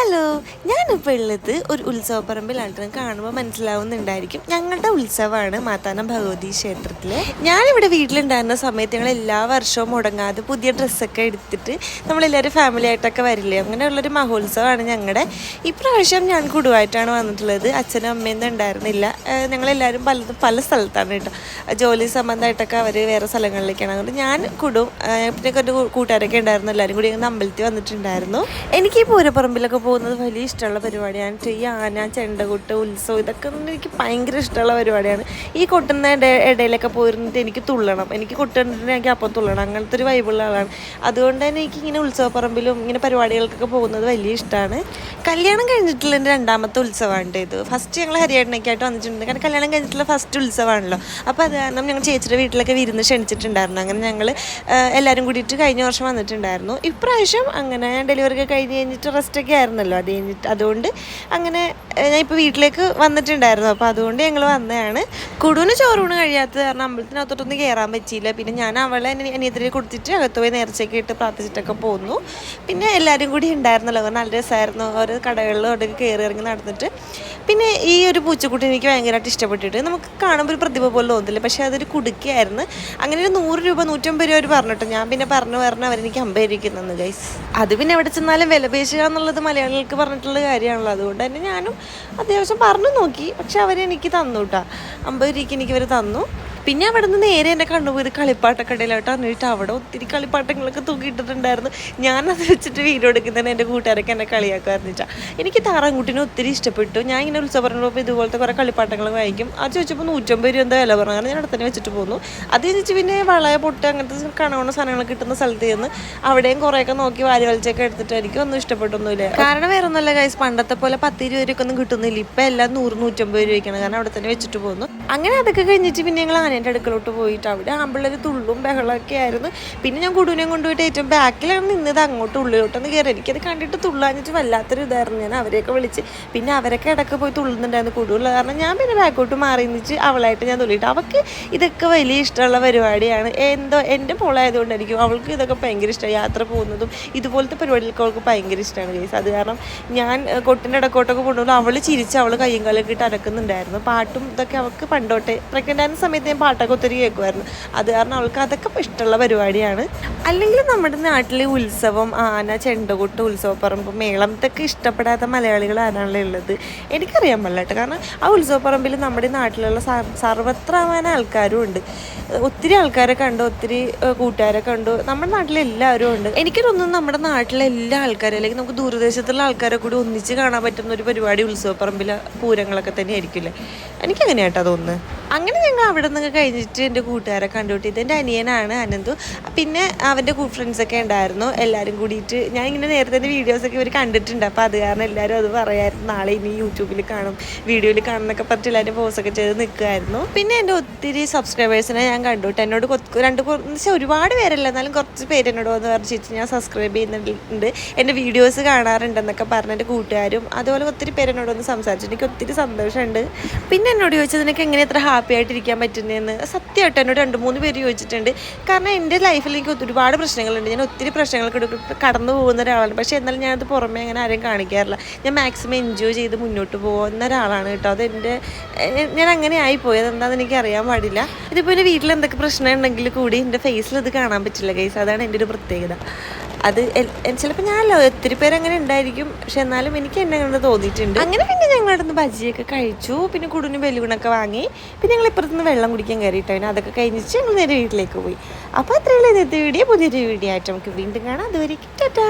Hello ഞാനിപ്പോൾ ഉള്ളത് ഒരു ഉത്സവപ്പറമ്പിലാണ് നിങ്ങൾക്ക് കാണുമ്പോൾ മനസ്സിലാവുന്നുണ്ടായിരിക്കും. ഞങ്ങളുടെ ഉത്സവമാണ് മാതാനം ഭഗവതി ക്ഷേത്രത്തിൽ ഞാനിവിടെ വീട്ടിലുണ്ടായിരുന്ന സമയത്ത് ഞങ്ങൾ എല്ലാ വർഷവും മുടങ്ങാതെ പുതിയ ഡ്രസ്സൊക്കെ എടുത്തിട്ട് നമ്മളെല്ലാവരും ഫാമിലി ആയിട്ടൊക്കെ വരില്ലേ? അങ്ങനെയുള്ളൊരു മഹോത്സവമാണ് ഞങ്ങളുടെ ഇപ്രാവശ്യം ഞാൻ കുടുവായിട്ടാണ് വന്നിട്ടുള്ളത്. അച്ഛനും അമ്മയൊന്നും ഉണ്ടായിരുന്നില്ല. ഞങ്ങളെല്ലാവരും പലതും പല സ്ഥലത്താണ് കേട്ടോ. ജോലി സംബന്ധമായിട്ടൊക്കെ അവർ വേറെ സ്ഥലങ്ങളിലേക്കാണ്. അതുകൊണ്ട് ഞാൻ കുടും പിന്നെ എന്റെ കൂട്ടുകാരൊക്കെ ഉണ്ടായിരുന്നു. എല്ലാവരും കൂടി അമ്പലത്തിൽ വന്നിട്ടുണ്ടായിരുന്നു. എനിക്ക് ഈ പൂരപ്പറമ്പിലൊക്കെ പോകുന്നത് വലിയ ഇഷ്ടമുള്ള പരിപാടിയാണ്. ഈ ആന ചെണ്ടകൊട്ട് ഉത്സവം ഇതൊക്കെ എനിക്ക് ഭയങ്കര ഇഷ്ടമുള്ള പരിപാടിയാണ്. ഈ കൊട്ടുന്ന ഇട- ഇടയിലൊക്കെ പോയിരുന്നിട്ട് എനിക്ക് തുള്ളണം. എനിക്ക് കൊട്ടുന്നിട്ട് എനിക്ക് അപ്പം തുള്ളണം. അങ്ങനത്തെ ഒരു വൈബുള്ള ആളാണ്. അതുകൊണ്ട് തന്നെ എനിക്ക് ഇങ്ങനെ ഉത്സവപ്പറമ്പിലും ഇങ്ങനെ പരിപാടികൾക്കൊക്കെ പോകുന്നത് വലിയ ഇഷ്ടമാണ്. കല്യാണം കഴിഞ്ഞിട്ടുള്ള എന്റെ രണ്ടാമത്തെ ഉത്സവമാണ് ഇത്. ഫസ്റ്റ് ഞങ്ങൾ ഹരിയാട്ടനൊക്കെയായിട്ട് വന്നിട്ടുണ്ട്. കാരണം കല്യാണം കഴിഞ്ഞിട്ടുള്ള ഫസ്റ്റ് ഉത്സവമാണല്ലോ. അപ്പോൾ അത് കാരണം ഞങ്ങൾ ചേച്ചിയുടെ വീട്ടിലൊക്കെ വിരുന്ന് ക്ഷണിച്ചിട്ടുണ്ടായിരുന്നു. അങ്ങനെ ഞങ്ങൾ എല്ലാവരും കൂടിയിട്ട് കഴിഞ്ഞ വർഷം വന്നിട്ടുണ്ടായിരുന്നു. ഇപ്രാവശ്യം അങ്ങനെ ഞാൻ ഡെലിവറി ഒക്കെ കഴിഞ്ഞ് കഴിഞ്ഞിട്ട് റെസ്റ്റൊക്കെ ആയിരുന്നല്ലോ. അത് കഴിഞ്ഞിട്ട് അതുകൊണ്ട് അങ്ങനെ ഞാൻ ഇപ്പോൾ വീട്ടിലേക്ക് വന്നിട്ടുണ്ടായിരുന്നു. അപ്പോൾ അതുകൊണ്ട് ഞങ്ങൾ വന്നതാണ്. കുടുവിന് ചോറൂണ് കഴിയാത്തത് കാരണം അമ്പലത്തിനകത്തോട്ടൊന്നും കയറാൻ പറ്റിയില്ല. പിന്നെ ഞാൻ അവളെ അനിയത്തിൽ കൊടുത്തിട്ട് അകത്ത് പോയി നേർച്ചയൊക്കെ ഇട്ട് പ്രാർത്ഥിച്ചിട്ടൊക്കെ പോന്നു. പിന്നെ എല്ലാവരും കൂടി ഉണ്ടായിരുന്നല്ലോ. നല്ല രസമായിരുന്നു. ഓരോ കടകളിലും അവിടെ കയറി ഇറങ്ങി നടന്നിട്ട് പിന്നെ ഈ ഒരു പൂച്ചക്കുട്ടി എനിക്ക് ഭയങ്കരമായിട്ട് ഇഷ്ടപ്പെട്ടിട്ട് നമുക്ക് കാണുമ്പോൾ ഒരു പ്രതിഭ പോലെ തോന്നില്ല പക്ഷേ അതൊരു കുടുക്കിയായിരുന്നു. അങ്ങനെ ഒരു നൂറ് രൂപ നൂറ്റമ്പത് രൂപ അവർ പറഞ്ഞിട്ട് ഞാൻ പിന്നെ പറഞ്ഞു പറഞ്ഞു അവരെനിക്ക് അമ്പത് ഇരിക്കുന്നു ഗൈസ് അത് പിന്നെ എവിടെ ചെന്നാലും വില പേശുക എന്നുള്ളത് മലയാളികൾക്ക് പറഞ്ഞിട്ടുള്ള കാര്യമാണല്ലോ. അതുകൊണ്ട് തന്നെ ഞാനും അത്യാവശ്യം പറഞ്ഞു നോക്കി. പക്ഷെ അവരെനിക്ക് തന്നു കേട്ടോ അമ്പത് രൂപയ്ക്ക് എനിക്ക് അവർ തന്നു. പിന്നെ അവിടെ നിന്ന് നേരെ എന്നെ കണ്ടുപോയത് കളിപ്പാട്ടക്കടയിലോട്ട് അന്നിട്ട് അവിടെ ഒത്തിരി കളിപ്പാട്ടങ്ങളൊക്കെ തൂക്കിയിട്ടിട്ടുണ്ടായിരുന്നു. ഞാനത് വെച്ചിട്ട് വീഡിയോ എടുക്കുന്നതിന് എന്റെ കൂട്ടുകാരൊക്കെ എന്നെ കളിയാക്കുമായിരുന്നു എനിക്ക് താറാങ്കുട്ടിനെ ഒത്തിരി ഇഷ്ടപ്പെട്ടു. ഞാൻ ഇങ്ങനെ ഉത്സവം പറഞ്ഞപ്പോൾ ഇതുപോലത്തെ കുറേ കളിപ്പാട്ടങ്ങൾ വാങ്ങിക്കും അത് ചോദിച്ചപ്പോൾ നൂറ്റമ്പത് രൂപ എന്താ വില പറഞ്ഞു അങ്ങനെ ഞാൻ അടുത്തന്നെ തന്നെ വെച്ചിട്ട് പോന്നു. അത് ചോദിച്ചു പിന്നെ വളയ പൊട്ട് അങ്ങനത്തെ കണവണ സാധനങ്ങൾ കിട്ടുന്ന സ്ഥലത്ത് ചെന്ന് അവിടെയും കുറേയൊക്കെ നോക്കി വാരി വലിച്ചൊക്കെ എടുത്തിട്ട് എനിക്ക് ഒന്നും ഇഷ്ടപ്പെട്ടൊന്നുമില്ല. കാരണം വേറെ ഒന്നുമല്ല കൈസ് പണ്ടത്തെ പോലെ പത്ത് ഇരുപത് രൂപയ്ക്കൊന്നും കിട്ടുന്നില്ല. ഇപ്പം എല്ലാം നൂറ് നൂറ്റമ്പത് രൂപയ്ക്കാണ്. കാരണം അവിടെ തന്നെ വെച്ചിട്ട് പോകുന്നു അങ്ങനെ അതൊക്കെ കഴിഞ്ഞിട്ട് പിന്നെ ഞങ്ങൾ ആനേന്റെ അടുക്കളോട്ട് പോയിട്ട് അവിടെ ആമ്പിള്ളേർ തുള്ളും ബഹളമൊക്കെ ആയിരുന്നു. പിന്നെ ഞാൻ കുടുവിനെ കൊണ്ടുപോയിട്ട് ഏറ്റവും ബാക്കിലാണ് നിന്നത് അങ്ങോട്ട് ഉള്ളിലോട്ടൊന്ന് കയറി. എനിക്കത് കണ്ടിട്ട് തുള്ളാഞ്ഞിട്ട് വല്ലാത്തൊരു ഇതായിരുന്നു. ഞാൻ അവരെയൊക്കെ വിളിച്ച് പിന്നെ അവരൊക്കെ ഇടയ്ക്ക് പോയി തുള്ളുന്നുണ്ടായിരുന്നു കുടുവുള്ള കാരണം ഞാൻ പിന്നെ ബാക്കോട്ട് മാറി നിന്നിച്ച് അവളായിട്ട് ഞാൻ തുള്ളിയിട്ട്. അവൾക്ക് ഇതൊക്കെ വലിയ ഇഷ്ടമുള്ള പരിപാടിയാണ്. എന്തോ എന്റെ പോളായതുകൊണ്ടായിരിക്കും അവൾക്ക് ഇതൊക്കെ ഭയങ്കര ഇഷ്ടമാണ്. യാത്ര പോകുന്നതും ഇതുപോലത്തെ പരിപാടികൾക്ക് അവൾക്ക് ഭയങ്കര ഇഷ്ടമാണ് കേസ് അത് കാരണം ഞാൻ കൊട്ടിന്റെ ഇടക്കോട്ടൊക്കെ കൊണ്ടുപോകുമ്പോൾ അവൾ ചിരിച്ച് അവൾ കയ്യും കാലൊക്കെ ഇട്ട് അടക്കുന്നുണ്ടായിരുന്നു പാട്ടും ഇതൊക്കെ അവൾക്ക് പണ്ടോട്ടെ പ്രഗ്നന്റ് ആയിരുന്ന സമയത്ത് ഞാൻ പാട്ടൊക്കെ ഒത്തിരി കേൾക്കുമായിരുന്നു. അത് കാരണം അവൾക്ക് അതൊക്കെ ഇഷ്ടമുള്ള പരിപാടിയാണ്. അല്ലെങ്കിൽ നമ്മുടെ നാട്ടിലെ ഉത്സവം ആന ചെണ്ടകൊട്ട് ഉത്സവപ്പറമ്പ് മേളം ഇതൊക്കെ ഇഷ്ടപ്പെടാത്ത മലയാളികൾ ആരാണല്ലോ ഉള്ളത്? എനിക്കറിയാൻ പാടില്ല കാരണം ആ ഉത്സവപ്പറമ്പിൽ നമ്മുടെ നാട്ടിലുള്ള സർവത്രമാന ആൾക്കാരും ഉണ്ട്. ഒത്തിരി ആൾക്കാരെ കണ്ടു ഒത്തിരി കൂട്ടുകാരെ കണ്ടു. നമ്മുടെ നാട്ടിലെ എല്ലാവരും ഉണ്ട്. എനിക്ക് തോന്നുന്നു നമ്മുടെ നാട്ടിലെ എല്ലാ ആൾക്കാരും അല്ലെങ്കിൽ നമുക്ക് ദൂരദേശത്തുള്ള ആൾക്കാരെ കൂടി ഒന്നിച്ച് കാണാൻ പറ്റുന്ന ഒരു പരിപാടി ഉത്സവപ്പറമ്പിലെ പൂരങ്ങളൊക്കെ തന്നെ ആയിരിക്കില്ലേ എനിക്ക് അങ്ങനെയാട്ടോ തോന്നുന്നത് അങ്ങനെ ഞങ്ങൾ അവിടെ നിന്ന് കഴിഞ്ഞിട്ട് എന്റെ കൂട്ടുകാരെ കണ്ടുപിട്ടി ഇത് എന്റെ അനിയനാണ് അനന്തു. പിന്നെ അവന്റെ ഫ്രണ്ട്സൊക്കെ ഉണ്ടായിരുന്നു. എല്ലാവരും കൂടിയിട്ട് ഞാൻ ഇങ്ങനെ നേരത്തെ വീഡിയോസൊക്കെ ഇവർ കണ്ടിട്ടുണ്ട്. അപ്പോൾ അത് കാരണം എല്ലാവരും അത് പറയായിരുന്നു. നാളെ ഇനി യൂട്യൂബിൽ കാണും. വീഡിയോയിൽ കാണുന്നൊക്കെ പറഞ്ഞിട്ട് എല്ലാവരും പോസ്റ്റൊക്കെ ചെയ്ത് നിൽക്കുമായിരുന്നു പിന്നെ എന്റെ ഒത്തിരി സബ്സ്ക്രൈബേഴ്സിനെ ഞാൻ കണ്ടു. എന്നോട് രണ്ട് കുറച്ച് ഒരുപാട് പേരല്ല എന്നാലും കുറച്ച് പേര് എന്നോട് വന്ന് പറഞ്ഞിട്ട് ഞാൻ സബ്സ്ക്രൈബ് ചെയ്യുന്നുണ്ട്. എന്റെ വീഡിയോസ് കാണാറുണ്ടെന്നൊക്കെ പറഞ്ഞ എന്റെ കൂട്ടുകാരും അതുപോലെ ഒത്തിരി പേര് എന്നോട് വന്ന് സംസാരിച്ചു. എനിക്ക് ഒത്തിരി സന്തോഷമുണ്ട്. പിന്നെ എന്നോട് ചോദിച്ചത് നിനക്ക് എങ്ങനെ ഇത്ര ഹാപ്പി ആയിട്ടിരിക്കാൻ പറ്റുന്നതെന്ന് സത്യമായിട്ട് എന്നോട് രണ്ട് മൂന്ന് പേര് ചോദിച്ചിട്ടുണ്ട്. കാരണം എന്റെ ലൈഫിൽ എനിക്ക് ഒരുപാട് പ്രശ്നങ്ങളുണ്ട്. ഞാൻ ഒത്തിരി പ്രശ്നങ്ങൾക്ക് കടന്നു പോകുന്ന ഒരാളാണ്. പക്ഷേ എന്നാലും ഞാനത് പുറമേ അങ്ങനെ ആരെയും കാണിക്കാറില്ല. ഞാൻ മാക്സിമം എൻജോയ് ചെയ്ത് മുന്നോട്ട് പോകുന്ന ഒരാളാണ് കേട്ടോ. അതെന്റെ ഞാൻ അങ്ങനെ ആയിപ്പോയി. അതെന്താണെന്ന് എനിക്ക് അറിയാൻ പാടില്ല. ഇതിപ്പോൾ എന്റെ വീട്ടിൽ എന്തൊക്കെ പ്രശ്നം ഉണ്ടെങ്കിൽ കൂടി എന്റെ ഫേസിൽ ഇത് കാണാൻ പറ്റില്ല കേസ് അതാണ് എന്റെ ഒരു പ്രത്യേകത. അത് ചിലപ്പോൾ ഞാനല്ലോ ഒത്തിരി പേര് അങ്ങനെ ഉണ്ടായിരിക്കും. പക്ഷെ എന്നാലും എനിക്ക് എന്നെ അങ്ങനെ തോന്നിയിട്ടുണ്ട്. അങ്ങനെ പിന്നെ ഞങ്ങൾ അവിടെ നിന്ന് ബജിയൊക്കെ കഴിച്ചു. പിന്നെ കുടുന് ബലൂണൊക്കെ വാങ്ങി. പിന്നെ ഞങ്ങൾ ഇപ്പുറത്തുനിന്ന് വെള്ളം കുടിക്കാൻ കയറിയിട്ടോ അതൊക്കെ കഴിഞ്ഞിട്ട് ഞങ്ങൾ നേരെ വീട്ടിലേക്ക് പോയി. അപ്പോൾ അത്രയുള്ള ഇന്നത്തെ വീഡിയോ. പുതിയൊരു വീഡിയോ ആയിട്ട് നമുക്ക് വീണ്ടും കാണാം. അതുവരെ ടാറ്റാ.